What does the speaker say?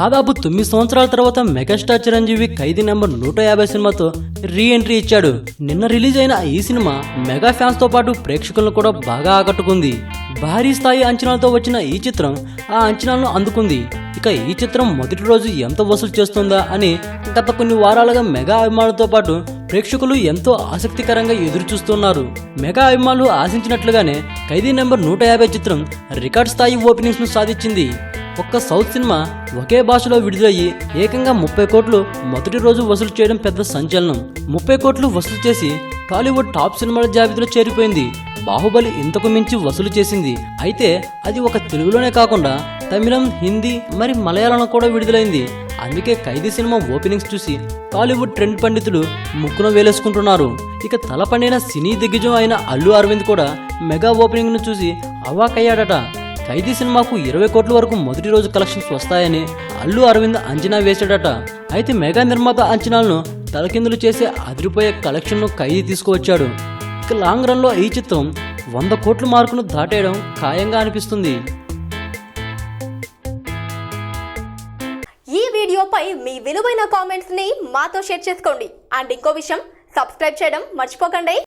దాదాపు తొమ్మిది సంవత్సరాల తర్వాత మెగాస్టార్ చిరంజీవి ఖైదీ నెంబర్ నూట యాభై సినిమాతో రీ ఎంట్రీ ఇచ్చాడు. నిన్న రిలీజ్ అయిన ఈ సినిమా మెగా ఫ్యాన్స్తో పాటు ప్రేక్షకులను కూడా బాగా ఆకట్టుకుంది. భారీ స్థాయి అంచనాలతో వచ్చిన ఈ చిత్రం ఆ అంచనాలను అందుకుంది. ఇక ఈ చిత్రం మొదటి రోజు ఎంత వసూలు చేస్తుందా అని గత కొన్ని వారాలుగా మెగా అభిమానులతో పాటు ప్రేక్షకులు ఎంతో ఆసక్తికరంగా ఎదురు చూస్తున్నారు మెగా అభిమానులు ఆశించినట్లుగానే ఖైదీ నెంబర్ నూట యాభై చిత్రం రికార్డ్ స్థాయి ఓపెనింగ్స్ను సాధించింది. ఒక్క సౌత్ సినిమా ఒకే భాషలో విడుదలయ్యి ఏకంగా ముప్పై కోట్లు మొదటి రోజు వసూలు చేయడం పెద్ద సంచలనం. ముప్పై కోట్లు వసూలు చేసి టాలీవుడ్ టాప్ సినిమాల జాబితాలో చేరిపోయింది. బాహుబలి ఇంతకు మించి వసూలు చేసింది. అయితే అది ఒక తెలుగులోనే కాకుండా తమిళం హిందీ మరి మలయాళంలో కూడా విడుదలైంది. అందుకే ఖైదీ సినిమా ఓపెనింగ్స్ చూసి టాలీవుడ్ ట్రెండ్ పండితులు ముక్కున వేలేసుకుంటున్నారు. ఇక తల పండిన సినీ దిగ్గజం అయిన అల్లు అరవింద్ కూడా మెగా ఓపెనింగ్ను చూసి అవాకయ్యాడట ఖైదీ సినిమాకు ఇరవై కోట్ల వరకు మొదటి రోజు కలెక్షన్స్ వస్తాయని అల్లు అరవింద్ అంచనా వేశాడట. అయితే మెగా నిర్మాత అంచనాలను తలకిందులు చేసే అదిరిపోయే కలెక్షన్ను ఖైదీ తీసుకువచ్చాడు. ఇక లాంగ్ రన్లో ఈ చిత్రం వంద కోట్ల మార్కును దాటేయడం ఖాయంగా అనిపిస్తుంది. ఈ వీడియోపై మీ విలువైన కామెంట్స్ని మాతో షేర్ చేసుకోండి. అండ్ ఇంకో విషయం సబ్స్క్రైబ్ చేయడం మర్చిపోకండి.